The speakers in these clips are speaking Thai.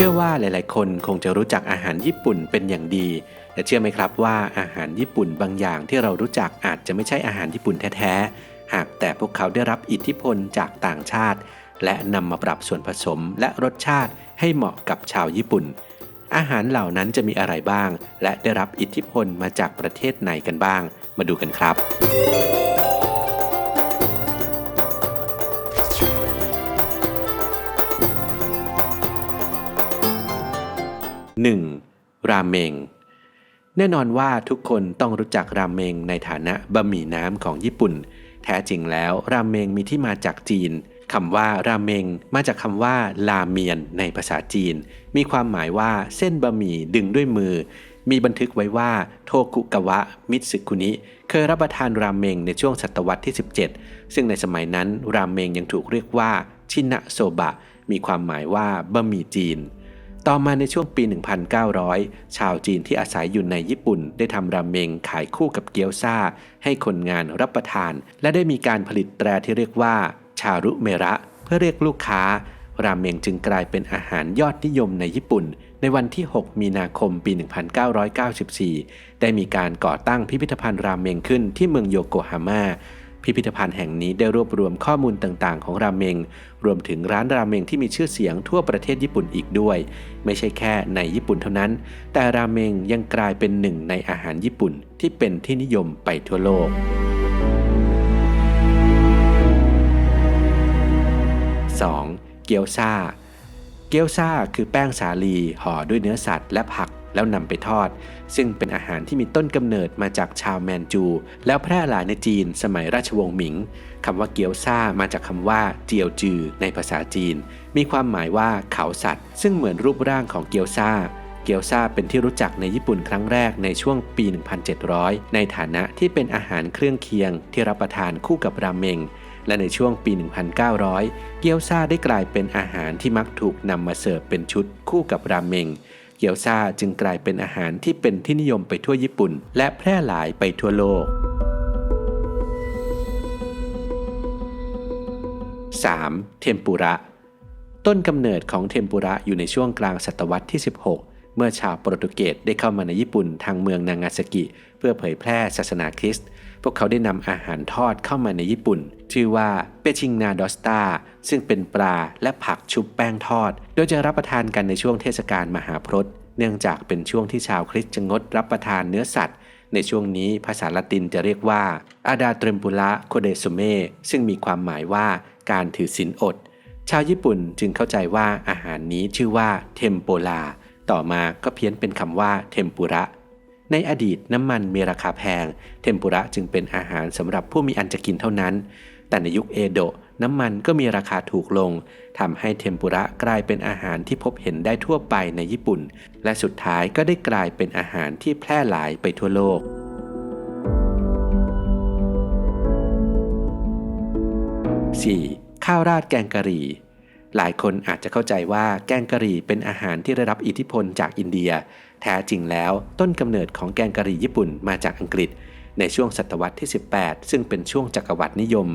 ชื่อว่าหลาย ๆ คนคงจะรู้จักอาหารญี่ปุ่นเป็นอย่างดี แต่เชื่อไหมครับว่าอาหารญี่ปุ่นบางอย่างที่เรารู้จักอาจจะไม่ใช่อาหารญี่ปุ่นแท้ ๆ หากแต่พวกเขาได้รับอิทธิพลจากต่างชาติ และนำมาปรับส่วนผสมและรสชาติให้เหมาะกับชาวญี่ปุ่น อาหารเหล่านั้นจะมีอะไรบ้าง และได้รับอิทธิพลมาจากประเทศไหนกันบ้าง มาดูกันครับ 1. ราเมง แน่นอนว่าทุกคนต้องรู้จักราเมงในฐานะบะหมี่น้ำของญี่ปุ่น แท้จริงแล้วราเมงมีที่มาจากจีนคำว่าราเมงมาจากคำว่าลาเมียนในภาษาจีน มีความหมายว่าเส้นบะหมี่ดึงด้วยมือ มีบันทึกไว้ว่าโทกุกาวะมิตสึคุนิ เคยรับประทานราเมงในช่วงศตวรรษที่ 17 ซึ่งในสมัยนั้นราเมงยังถูกเรียกว่าชินะโซบะ มีความหมายว่าบะหมี่จีน ต่อมาในช่วงปี 1900 ชาวจีนที่อาศัยอยู่ในญี่ปุ่น ได้ทำราเมงขายคู่กับเกี๊ยวซาให้คนงานรับประทาน และได้มีการผลิตแตรที่เรียกว่า ชารุเมระ เพื่อเรียกลูกค้า ราเมงจึงกลายเป็นอาหารยอดนิยมในญี่ปุ่น ในวันที่ 6 มีนาคมปี 1994 ได้มีการก่อตั้งพิพิธภัณฑ์ราเมงขึ้นที่เมืองโยโกฮาม่า พิพิธภัณฑ์แห่งนี้ได้รวบรวมข้อมูลต่างๆ ของราเมง รวมถึงร้านราเมงที่มีชื่อเสียงทั่วประเทศญี่ปุ่นอีกด้วย ไม่ใช่แค่ในญี่ปุ่นเท่านั้น แต่ราเมงยังกลายเป็นหนึ่งในอาหารญี่ปุ่นที่เป็นที่นิยมไปทั่วโลก 2. เกี๊ยวซ่าเกี๊ยวซ่าคือแป้งสาลีห่อด้วยเนื้อสัตว์และผักแล้วนำไปทอด ซึ่งเป็นอาหารที่มีต้นกำเนิดมาจากชาวแมนจู แล้วแพร่หลายในจีนสมัยราชวงศ์หมิงคำว่าเกี๊ยวซ่ามาจากคำว่าเจียวจือในภาษาจีน มีความหมายว่าเขาสัตว์ ซึ่งเหมือนรูปร่างของเกี๊ยวซ่าเกี๊ยวซาเป็นที่รู้จักในญี่ปุ่นครั้งแรกในช่วงปี 1700 ในฐานะที่เป็นอาหารเครื่องเคียงที่รับประทานคู่กับราเมง และในช่วงปี 1900 เกี๊ยวซาได้กลายเป็นอาหารที่มักถูกนำมาเสิร์ฟเป็นชุดคู่กับราเมง เกี๊ยวซาจึงกลายเป็นอาหารที่เป็นที่นิยมไปทั่วญี่ปุ่น และแพร่หลายไปทั่วโลก 3. เทมปุระ ต้นกำเนิดของเทมปุระอยู่ในช่วงกลางศตวรรษที่ 16 เมื่อชาวโปรตุเกสได้เข้ามาในญี่ปุ่นทางเมืองนางาซากิ เพื่อเผยแพร่ศาสนาคริสต์ พวกเขาได้นำอาหารทอดเข้ามาในญี่ปุ่น ชื่อว่าเปชิงนาดอสตาซึ่งเป็นปลาและผักชุบแป้งทอด โดยจะรับประทานกันในช่วงเทศกาลมหาพรตเนื่องจากเป็นช่วงที่ชาวคริสต์จะงดรับประทานเนื้อสัตว์ ในช่วงนี้ภาษาละตินจะเรียกว่าอาดาเทรมปุระโคเดซุเมซึ่งมีความหมายว่าการถือศีลอด ชาวญี่ปุ่นจึงเข้าใจว่าอาหารนี้ชื่อว่าเทมโปลาต่อมาก็เพี้ยนเป็นคำว่าเทมปุระ ในอดีตน้ำมันมีราคาแพง เทมปุระจึงเป็นอาหารสำหรับผู้มีอันจะกินเท่านั้น แต่ในยุคเอโดะน้ำมันก็มีราคาถูกลงทำให้เทมปุระกลายเป็นอาหารที่พบเห็นได้ทั่วไปในญี่ปุ่น และสุดท้ายก็ได้กลายเป็นอาหารที่แพร่หลายไปทั่วโลก 4. ข้าวราดแกงกะหรี่ หลายคนอาจจะเข้าใจว่าแกงกะหรี่เป็นอาหารที่ได้รับอิทธิพลจากอินเดีย แท้จริงแล้วต้นกำเนิดของแกงกะหรี่ญี่ปุ่นมาจากอังกฤษ ในช่วงศตวรรษที่ 18 ซึ่งเป็นช่วงจักรวรรดินิยม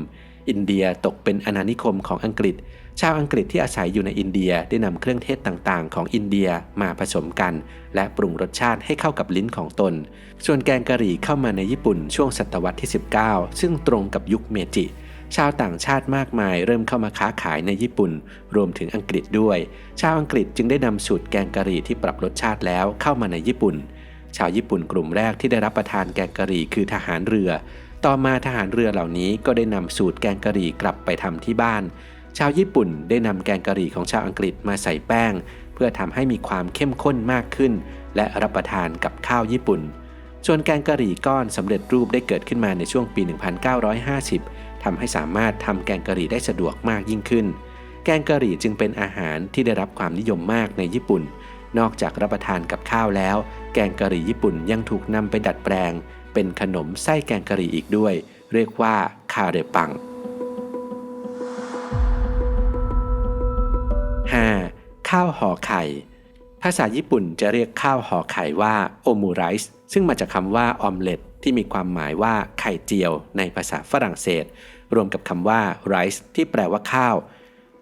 อินเดียตกเป็นอาณานิคมของอังกฤษ ชาวอังกฤษที่อาศัยอยู่ในอินเดียได้นำเครื่องเทศต่างๆ ของอินเดียมาผสมกัน และปรุงรสชาติให้เข้ากับลิ้นของตน ส่วนแกงกะหรี่เข้ามาในญี่ปุ่นช่วงศตวรรษที่ 19 ซึ่งตรงกับยุคเมจิ ชาวต่างชาติมากมายเริ่มเข้ามาค้าขายในญี่ปุ่น รวมถึงอังกฤษด้วย ชาวอังกฤษจึงได้นำสูตรแกงกะหรี่ที่ปรับรสชาติแล้วเข้ามาในญี่ปุ่น ชาวญี่ปุ่นกลุ่มแรกที่ได้รับประทานแกงกะหรี่คือทหารเรือ ต่อมาทหารเรือเหล่านี้ก็ได้นำสูตรแกงกะหรี่กลับไปทำที่บ้าน ชาวญี่ปุ่นได้นำแกงกะหรี่ของชาวอังกฤษมาใส่แป้ง เพื่อทำให้มีความเข้มข้นมากขึ้น และรับประทานกับข้าวญี่ปุ่นส่วนแกงกะหรี่ก้อนสำเร็จรูปได้เกิดขึ้นมาในช่วงปี 1950 ทำให้สามารถทำแกงกะหรี่ได้สะดวกมากยิ่งขึ้น แกงกะหรี่จึงเป็นอาหารที่ได้รับความนิยมมากในญี่ปุ่น นอกจากรับประทานกับข้าวแล้ว แกงกะหรี่ญี่ปุ่นยังถูกนำไปดัดแปลง เป็นขนมไส้แกงกะหรี่อีกด้วย เรียกว่าคาเรปัง 5. ข้าวห่อไข่ ภาษาญี่ปุ่นจะเรียกข้าวห่อไข่ว่าโอมูไรส์ซึ่งมาจากคำว่าออมเล็ตที่มีความหมายว่าไข่เจียวในภาษาฝรั่งเศส รวมกับคำว่าไรซ์ที่แปลว่าข้าว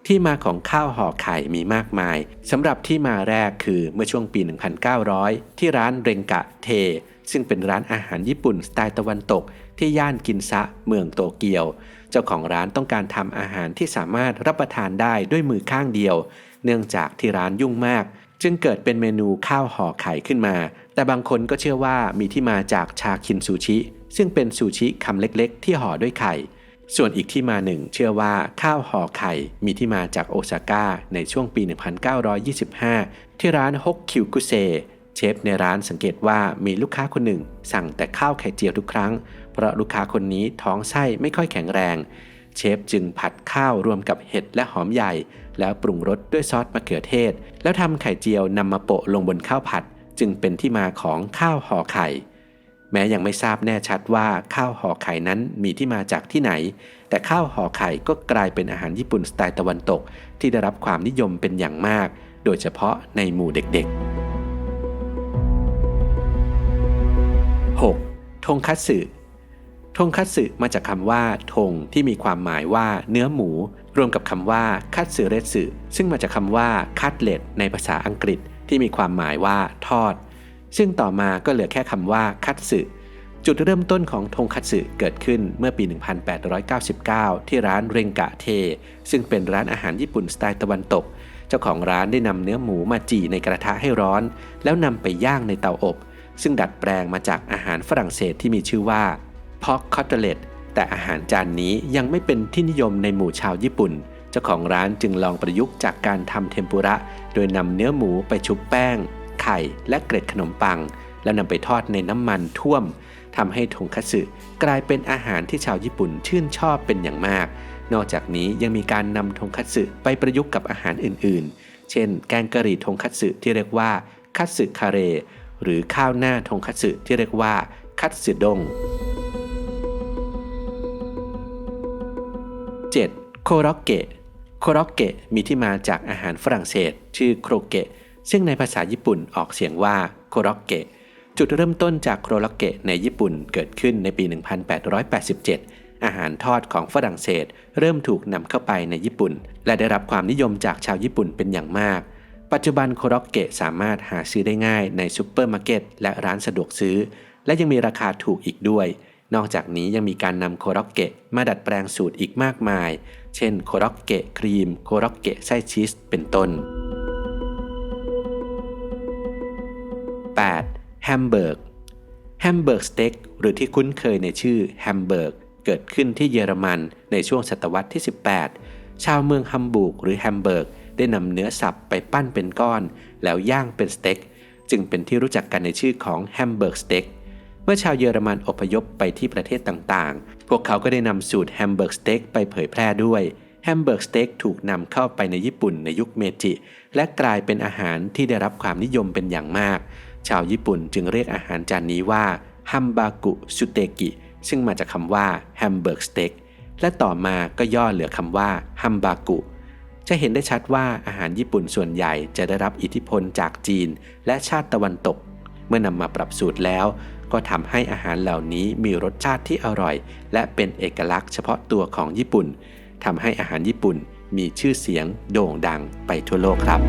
ที่มาของข้าวห่อไข่มีมากมายสำหรับที่มาแรกคือเมื่อช่วงปี 1900 ที่ร้านเรงกะเท ซึ่งเป็นร้านอาหารญี่ปุ่นสไตล์ตะวันตก ที่ย่านกินซะเมืองโตเกียว เจ้าของร้านต้องการทำอาหารที่สามารถรับประทานได้ด้วยมือข้างเดียว เนื่องจากที่ร้านยุ่งมาก จึงเกิดเป็นเมนูข้าวห่อไข่ขึ้นมา แต่บางคนก็เชื่อว่ามีที่มาจากชาคินซูชิ ซึ่งเป็นซูชิคำเล็กๆ ที่ห่อด้วยไข่ ส่วนอีกที่มาหนึ่งเชื่อว่าข้าวห่อไข่มีที่มาจากโอซาก้าในช่วงปี 1925 ที่ร้านฮกคิวกุเซเชฟในร้านสังเกตว่ามีลูกค้าคนหนึ่ง สั่งแต่ข้าวไข่เจียวทุกครั้ง เพราะลูกค้าคนนี้ท้องไส้ไม่ค่อยแข็งแรง เชฟจึงผัดข้าวรวมกับเห็ดและหอมใหญ่ แล้วปรุงรสด้วยซอสมะเขือเทศ แล้วทำไข่เจียวนำมาโปะลงบนข้าวผัด จึงเป็นที่มาของข้าวห่อไข่ แม้ยังไม่ทราบแน่ชัดว่าข้าวห่อไข่นั้นมีที่มาจากที่ไหน แต่ข้าวห่อไข่ก็กลายเป็นอาหารญี่ปุ่นสไตล์ตะวันตก ที่ได้รับความนิยมเป็นอย่างมาก โดยเฉพาะในหมู่เด็กๆ 6. ทงคัตสึ ทงคัตสึมาจากคำว่าทงที่มีความหมายว่าเนื้อหมู รวมกับคำว่าคัตสึเรสึซึ่งมาจากคำว่าคัตเลตในภาษาอังกฤษ ที่มีความหมายว่าทอด ซึ่งต่อมาก็เหลือแค่คำว่าคัตสึจุดเริ่มต้นของทงคัตสึเกิดขึ้นเมื่อปี 1899 ที่ร้านเรงกะเท ซึ่งเป็นร้านอาหารญี่ปุ่นสไตล์ตะวันตก เจ้าของร้านได้นำเนื้อหมูมาจี่ในกระทะให้ร้อน แล้วนำไปย่างในเตาอบ ซึ่งดัดแปลงมาจากอาหารฝรั่งเศสที่มีชื่อว่า พอกคอตเลตแต่อาหารจานนี้ยังไม่เป็นที่นิยมในหมู่ชาวญี่ปุ่น เจ้าของร้านจึงลองประยุกต์จากการทำเทมปุระ โดยนำเนื้อหมูไปชุบแป้ง ไข่และเกล็ดขนมปัง แล้วนำไปทอดในน้ำมันท่วมทำให้ทงคัตสึกลายเป็นอาหารที่ชาวญี่ปุ่นชื่นชอบเป็นอย่างมาก นอกจากนี้ยังมีการนำทงคัตสึไปประยุกต์กับอาหารอื่น ๆ เช่น แกงกะหรี่ทงคัตสึที่เรียกว่าคัตสึคาเรหรือข้าวหน้าทงคัตสึที่เรียกว่าคัตสึดง 7. โคโรเกะโคโรเกะมีที่มาจากอาหารฝรั่งเศส ชื่อโครเกะ ซึ่งในภาษาญี่ปุ่นออกเสียงว่าโคโรเกะ จุดเริ่มต้นจากโคโรเกะในญี่ปุ่นเกิดขึ้นในปี 1887 อาหารทอดของฝรั่งเศส เริ่มถูกนำเข้าไปในญี่ปุ่น และได้รับความนิยมจากชาวญี่ปุ่นเป็นอย่างมาก ปัจจุบันโคโรเกะสามารถหาซื้อได้ง่ายในซูเปอร์มาร์เก็ตและร้านสะดวกซื้อ และยังมีราคาถูกอีกด้วย นอกจากนี้ยังมีการนำโคโรเกะมาดัดแปลงสูตรอีกมากมาย เช่นโคโรเกะครีม โคโรเกะไส้ชีส เป็นต้น 8. แฮมเบอร์ก แฮมเบอร์กสเต็กหรือที่คุ้นเคยในชื่อแฮมเบอร์กเกิดขึ้นที่เยอรมันในช่วงศตวรรษที่ 18 ชาวเมืองฮัมบูร์กหรือแฮมเบิร์กได้นำเนื้อสับไปปั้นเป็นก้อน แล้วย่างเป็นสเต็กจึงเป็นที่รู้จักกันในชื่อของแฮมเบิร์กสเต็ก เมื่อชาวเยอรมันอพยพไปที่ประเทศต่างๆ พวกเขาก็ได้นำสูตรแฮมเบิร์กสเต็กไปเผยแพร่ด้วย แฮมเบิร์กสเต็กถูกนำเข้าไปในญี่ปุ่นในยุคเมจิ และกลายเป็นอาหารที่ได้รับความนิยมเป็นอย่างมาก ชาวญี่ปุ่นจึงเรียกอาหารจานนี้ว่าฮัมบากุสุเตกิ ซึ่งมาจากคำว่าแฮมเบิร์กสเต็ก และต่อมาก็ย่อเหลือคำว่าฮัมบากุ จะเห็นได้ชัดว่าอาหารญี่ปุ่นส่วนใหญ่จะได้รับอิทธิพลจากจีน และชาติตะวันตก เมื่อนำมาปรับสูตรแล้ว ก็ทำให้อาหารเหล่านี้มีรสชาติที่อร่อย และเป็นเอกลักษณ์เฉพาะตัวของญี่ปุ่นทำให้อาหารญี่ปุ่นมีชื่อเสียงโด่งดังไปทั่วโลกครับ